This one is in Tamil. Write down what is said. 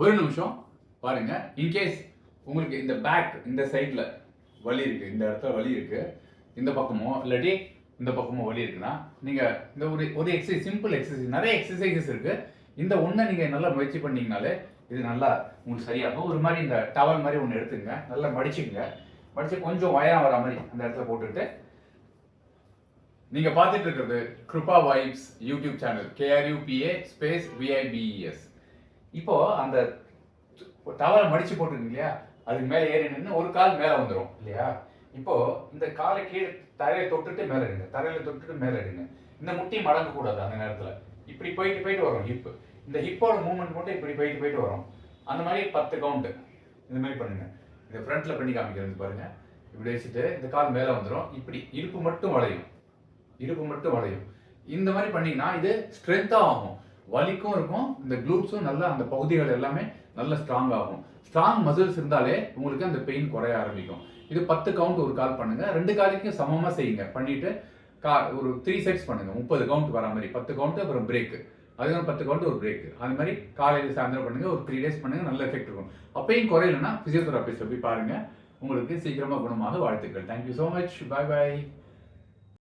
ஒரு நிமிஷம் பாருங்க. இன்கேஸ் உங்களுக்கு இந்த பேக் இந்த சைடில் வலி இருக்கு இந்த இடத்துல வலி இருக்கு இந்த பக்கமோ இல்லாட்டி இந்த பக்கமோ வலி இருக்குன்னா நீங்க இந்த ஒரு ஒரு எக்ஸசைஸ் சிம்பிள் எக்ஸசைஸ் நிறைய எக்ஸசைசஸ் இருக்கு. இந்த ஒன்றை நீங்க நல்லா முயற்சி பண்ணீங்கனாலே இது நல்லா உங்களுக்கு சரியாகும். ஒரு மாதிரி இந்த டவல் மாதிரி ஒன்று எடுத்துங்க நல்லா மடிச்சுங்க மடிச்சு கொஞ்சம் வயம் வர மாதிரி அந்த இடத்துல போட்டுட்டு நீங்க பார்த்துட்டு இருக்கிறது Kirupa vibes YouTube channel K R U P A space V I B E S இப்போ அந்த டவலை மடிச்சு போட்டுருங்க இல்லையா? அதுக்கு மேலே ஏறி நின்று ஒரு கால் மேலே வந்துடும் இல்லையா? இப்போ இந்த காலை கீழே தரையை தொட்டுட்டு மேலே எடுங்க. தரையில தொட்டுட்டு மேலே எடுங்க. இந்த முட்டி மடங்க கூடாது அந்த நேரத்தில். இப்படி போயிட்டு போயிட்டு வரும் ஹிப் இந்த ஹிப்போட மூவ்மெண்ட் மட்டும் இப்படி போயிட்டு போயிட்டு வரும். அந்த மாதிரி பத்து கவுண்ட் இந்த மாதிரி பண்ணுங்க. இந்த ஃப்ரண்ட்ல பண்ணி காமிக்கிறது பாருங்க. இப்படி வச்சுட்டு இந்த கால் மேலே வந்துடும் இப்படி இருப்பு மட்டும் வளையும். இருப்பு மட்டும் வளையும். இந்த மாதிரி பண்ணீங்கன்னா இது ஸ்ட்ரென்த்தாக ஆகும். வலிக்கும் இருக்கும். இந்த க்ளூட்ஸும் நல்லா அந்த பகுதிகள் எல்லாமே நல்ல ஸ்ட்ராங் ஆகும். ஸ்ட்ராங் மசில்ஸ் இருந்தாலே உங்களுக்கு அந்த பெயின் குறைய ஆரம்பிக்கும். இது பத்து கவுண்ட் ஒரு கால் பண்ணுங்க. ரெண்டு காலுக்கும் சமமாக செய்யுங்க. பண்ணிட்டு கா ஒரு த்ரீ செட்ஸ் பண்ணுங்க. முப்பது கவுண்ட் வர மாதிரி. பத்து கவுண்ட் அப்புறம் பிரேக்கு அதுக்கப்புறம் பத்து கவுண்ட் ஒரு பிரேக் அது மாதிரி காலையில் சாயந்தரம் பண்ணுங்க. ஒரு த்ரீ டேஸ் பண்ணுங்க. நல்ல எஃபெக்ட் இருக்கும். அப்பயும் குறையலன்னா பிசியோதெரபிஸ்ட் போய் பாருங்க. உங்களுக்கு சீக்கிரமாக குணமாக வாழ்த்துக்கள். Thank you so much bye bye